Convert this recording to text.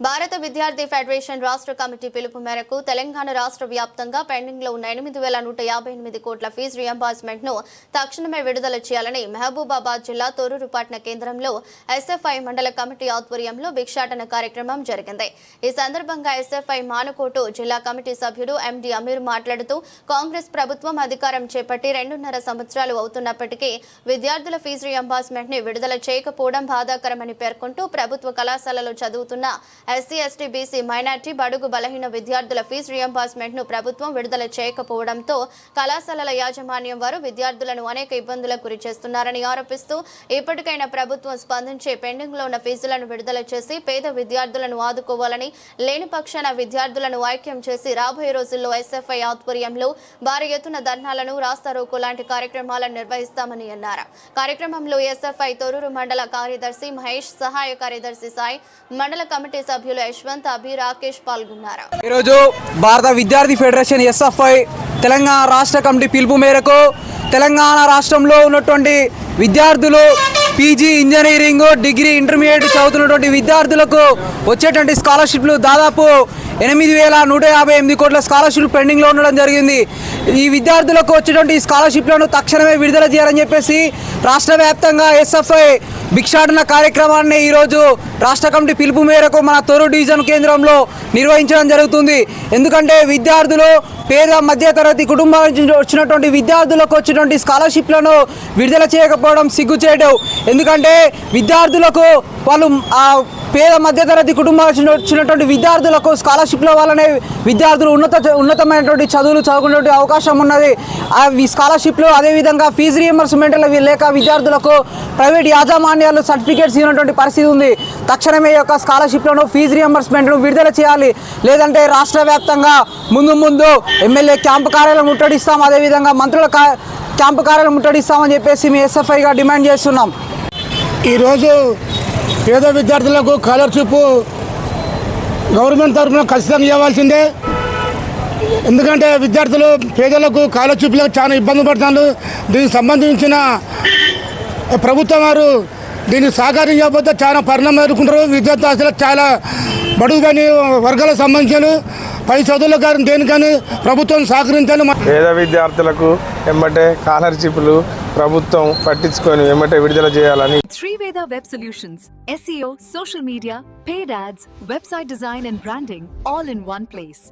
భారత విద్యార్థి ఫెడరేషన్ రాష్ట్ర కమిటీ పిలుపు మేరకు తెలంగాణ రాష్ట్ర వ్యాప్తంగా పెండింగ్లో ఉన్న ఎనిమిది వేల నూట యాభై ఎనిమిది కోట్ల ఫీజు రియంబర్స్మెంట్ను తక్షణమే విడుదల చేయాలని మహబూబాబాద్ జిల్లా తొర్రూరు కేంద్రంలో ఎస్ఎఫ్ఐ మండల కమిటీ ఆధ్వర్యంలో భిక్షాటన కార్యక్రమం జరిగింది. ఈ సందర్భంగా ఎస్ఎఫ్ఐ మానుకోటు జిల్లా కమిటీ సభ్యుడు ఎండి అమీర్ మాట్లాడుతూ కాంగ్రెస్ ప్రభుత్వం అధికారం చేపట్టి రెండున్నర సంవత్సరాలు అవుతున్నప్పటికీ విద్యార్థుల ఫీజు రియంబర్స్మెంట్ని విడుదల చేయకపోవడం బాధాకరమని పేర్కొంటూ ప్రభుత్వ కళాశాలలో చదువుతున్న ఎస్సీ ఎస్టీ బీసీ మైనార్టీ బడుగు బలహీన విద్యార్థుల ఫీజు రియంబర్స్మెంట్ను ప్రభుత్వం విడుదల చేయకపోవడంతో కళాశాలల యాజమాన్యం వారు విద్యార్థులను అనేక ఇబ్బందులకు గురి చేస్తున్నారని ఆరోపిస్తూ ఇప్పటికైనా ప్రభుత్వం స్పందించి పెండింగ్లో ఉన్న ఫీజులను విడుదల చేసి పేద విద్యార్థులను ఆదుకోవాలని లేని పక్షాన విద్యార్థులను ఐక్యం చేసి రాబోయే రోజుల్లో ఎస్ఎఫ్ఐ ఆధ్వర్యంలో భారీ ఎత్తున ధర్నాలను రాస్తారోకు లాంటి కార్యక్రమాలను నిర్వహిస్తామని అన్నారు. కార్యక్రమంలో ఎస్ఎఫ్ఐ తొరూరు మండల కార్యదర్శి మహేష్ సహాయ కార్యదర్శి సాయి మండల కమిటీ సభ్యులు యశ్వంత్ అభి రాకేష్ పాల్గొన్నారు. ఈరోజు భారత విద్యార్థి ఫెడరేషన్ ఎస్ఎఫ్ఐ తెలంగాణ రాష్ట్ర కమిటీ పిలుపు మేరకు తెలంగాణ రాష్ట్రంలో ఉన్నటువంటి విద్యార్థులు పీజీ ఇంజనీరింగ్ డిగ్రీ ఇంటర్మీడియట్ చదువుతున్నటువంటి విద్యార్థులకు వచ్చేటువంటి స్కాలర్షిప్లు దాదాపు ఎనిమిది వేల నూట యాభై ఎనిమిది కోట్ల స్కాలర్షిప్ పెండింగ్లో ఉండడం జరిగింది. ఈ విద్యార్థులకు వచ్చేటువంటి స్కాలర్షిప్లను తక్షణమే విడుదల చేయాలని చెప్పేసి రాష్ట్ర వ్యాప్తంగా ఎస్ఎఫ్ఐ భిక్షాటన కార్యక్రమాన్ని ఈరోజు రాష్ట్ర కమిటీ పిలుపు మేరకు మన తొరు డివిజన్ కేంద్రంలో నిర్వహించడం జరుగుతుంది. ఎందుకంటే విద్యార్థులు పేద మధ్యతరగతి కుటుంబాల నుంచి వచ్చినటువంటి విద్యార్థులకు వచ్చినటువంటి స్కాలర్షిప్లను విడుదల చేయకపోవడం సిగ్గుచేయడం ఎందుకంటే విద్యార్థులకు వాళ్ళు పేద మధ్యతరగతి కుటుంబాల వచ్చినటువంటి విద్యార్థులకు స్కాలర్షిప్ల వల్లనే విద్యార్థులు ఉన్నత ఉన్నతమైనటువంటి చదువులు చదువుకునే అవకాశం ఉన్నది. ఆ స్కాలర్షిప్లు అదేవిధంగా ఫీజు రియంబర్స్మెంట్లు లేక విద్యార్థులకు ప్రైవేట్ యాజమాన్యాలు సర్టిఫికేట్స్ ఇవ్వనటువంటి పరిస్థితి ఉంది. తక్షణమే యొక్క స్కాలర్షిప్లను ఫీజు రియంబర్స్మెంట్ను విడుదల చేయాలి. లేదంటే రాష్ట్ర వ్యాప్తంగా ముందు ముందు ఎమ్మెల్యే క్యాంపు కార్యాలయం ముట్టడిస్తాం. అదేవిధంగా మంత్రుల క్యాంపు కార్యాలయం ముట్టడిస్తామని చెప్పేసి మీ ఎస్ఎఫ్ఐగా డిమాండ్ చేస్తున్నాం. ఈరోజు పేద విద్యార్థులకు స్కాలర్షిప్ గవర్నమెంట్ తరఫున ఖచ్చితంగా ఇవ్వాల్సిందే. ఎందుకంటే విద్యార్థులు పేదలకు స్కాలర్షిప్లకు చాలా ఇబ్బంది పడుతున్నారు. దీనికి సంబంధించిన ప్రభుత్వం వారు దీన్ని సహకరించకపోతే చాలా పరిణామం ఎదుర్కొంటారు. విద్యార్థి చాలా బడుగు కానీ వర్గాలకు సంబంధించిన పై చదువులకు కానీ దేనికని ప్రభుత్వం సహకరించాలి పేద విద్యార్థులకు వెంబటే స్కాలర్షిప్లు ప్రభుత్వం పట్టించుకొని వెంబటే విడుదల చేయాలని Veda Web Solutions, SEO, social media, paid ads, website design and branding, all in one place.